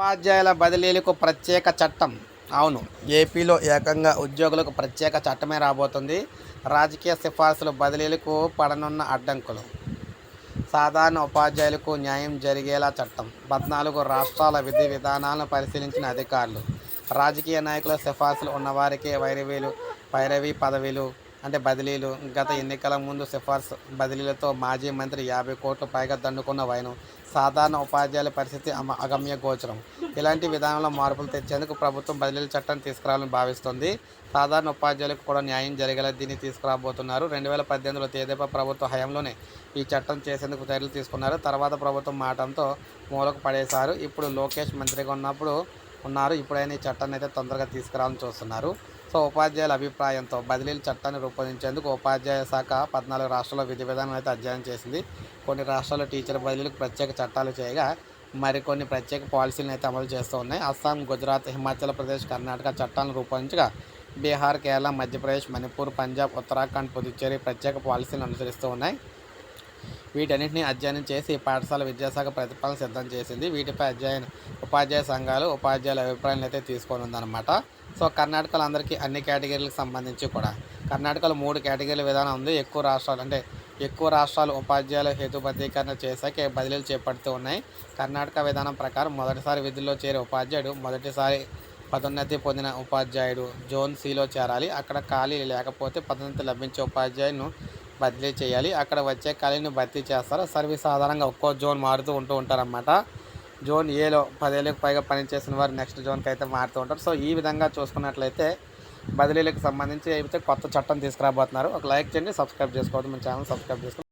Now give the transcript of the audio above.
ఉపాధ్యాయుల బదిలీలకు ప్రత్యేక చట్టం. అవును ఏపీలో ఏకంగా ఉద్యోగులకు ప్రత్యేక చట్టమే రాబోతుంది. రాజకీయ సిఫార్సులు బదిలీలకు పడనున్న అడ్డంకులు. సాధారణ ఉపాధ్యాయులకు న్యాయం జరిగేలా చట్టం. పద్నాలుగు రాష్ట్రాల విధి విధానాలను పరిశీలించిన అధికారులు. రాజకీయ నాయకుల సిఫార్సులు ఉన్నవారికే వైరవీలు వైరవి పదవీలు అంటే బదిలీలు గత ఎన్నికల ముందు సిఫార్సు బదిలీలతో మాజీ మంత్రి యాభై కోట్లు పైగా దండుకున్న వైనం. సాధారణ ఉపాధ్యాయుల పరిస్థితి అమ అగమ్య గోచరం. ఇలాంటి విధానంలో మార్పులు తెచ్చేందుకు ప్రభుత్వం బదిలీల చట్టాన్ని తీసుకురావాలని భావిస్తుంది. సాధారణ ఉపాధ్యాయులకు కూడా న్యాయం జరిగేలా దీన్ని తీసుకురాబోతున్నారు. రెండు వేల పద్దెనిమిదిలో తేదేపా ప్రభుత్వ హయాంలోనే ఈ చట్టం చేసేందుకు చర్యలు తీసుకున్నారు. తర్వాత ప్రభుత్వం మాటంతో మూలకు పడేశారు. ఇప్పుడు లోకేష్ మంత్రిగా ఉన్నప్పుడు ఉన్నారు. ఇప్పుడైనా ఈ చట్టాన్ని అయితే తొందరగా తీసుకురావాలని చూస్తున్నారు. సో ఉపాధ్యాయుల అభిప్రాయంతో బదిలీల చట్టాన్ని రూపొందించేందుకు ఉపాధ్యాయ శాఖ పద్నాలుగు రాష్ట్రాల విధి విధానం అయితే అధ్యయనం చేసింది. కొన్ని రాష్ట్రాల్లో టీచర్ బదిలీలకు ప్రత్యేక చట్టాలు చేయగా మరికొన్ని ప్రత్యేక పాలసీలను అయితే అమలు చేస్తూ ఉన్నాయి. అస్సాం గుజరాత్ హిమాచల్ ప్రదేశ్ కర్ణాటక చట్టాలను రూపొందించగా బీహార్ కేరళ మధ్యప్రదేశ్ మణిపూర్ పంజాబ్ ఉత్తరాఖండ్ పుదుచ్చేరి ప్రత్యేక పాలసీలను అనుసరిస్తూ ఉన్నాయి. వీటన్నింటినీ అధ్యయనం చేసి పాఠశాల విద్యాశాఖ ప్రతిపాదన సిద్ధం చేసింది. వీటిపై అధ్యయన ఉపాధ్యాయ సంఘాలు ఉపాధ్యాయుల అభిప్రాయాలను అయితే తీసుకొని ఉందన్నమాట. సో కర్ణాటకలో అందరికీ అన్ని కేటగిరీలకు సంబంధించి కూడా. కర్ణాటకలో మూడు కేటగిరీల విధానం ఉంది. ఎక్కువ రాష్ట్రాలు అంటే ఎక్కువ రాష్ట్రాలు ఉపాధ్యాయుల హేతుబద్ధీకరణ చేశాకే బదిలీలు చేపడుతూ ఉన్నాయి. కర్ణాటక విధానం ప్రకారం మొదటిసారి విధుల్లో చేరే ఉపాధ్యాయుడు మొదటిసారి పదోన్నతి పొందిన ఉపాధ్యాయుడు జోన్ సిలో చేరాలి. అక్కడ ఖాళీ లేకపోతే పదోన్నతి లభించే ఉపాధ్యాయులను బదిలీ చేయాలి. అక్కడ వచ్చే ఖాళీని భర్తీ చేస్తారు. సర్వీస్ ఆధారంగా ఒక్కో జోన్ మారుతూ ఉంటూ ఉంటారన్నమాట. జోన్ ఏలో పదేళ్ళకి పైగా పనిచేసిన వారు నెక్స్ట్ జోన్కి అయితే మారుతూ ఉంటారు. సో ఈ విధంగా చూసుకున్నట్లయితే బదిలీలకు సంబంధించి అయితే కొత్త చట్టం తీసుకురాబోతున్నారు ఒక లైక్ చేయండి సబ్స్క్రైబ్ చేసుకోవద్దు. మన ఛానల్ సబ్స్క్రైబ్ చేసుకోండి.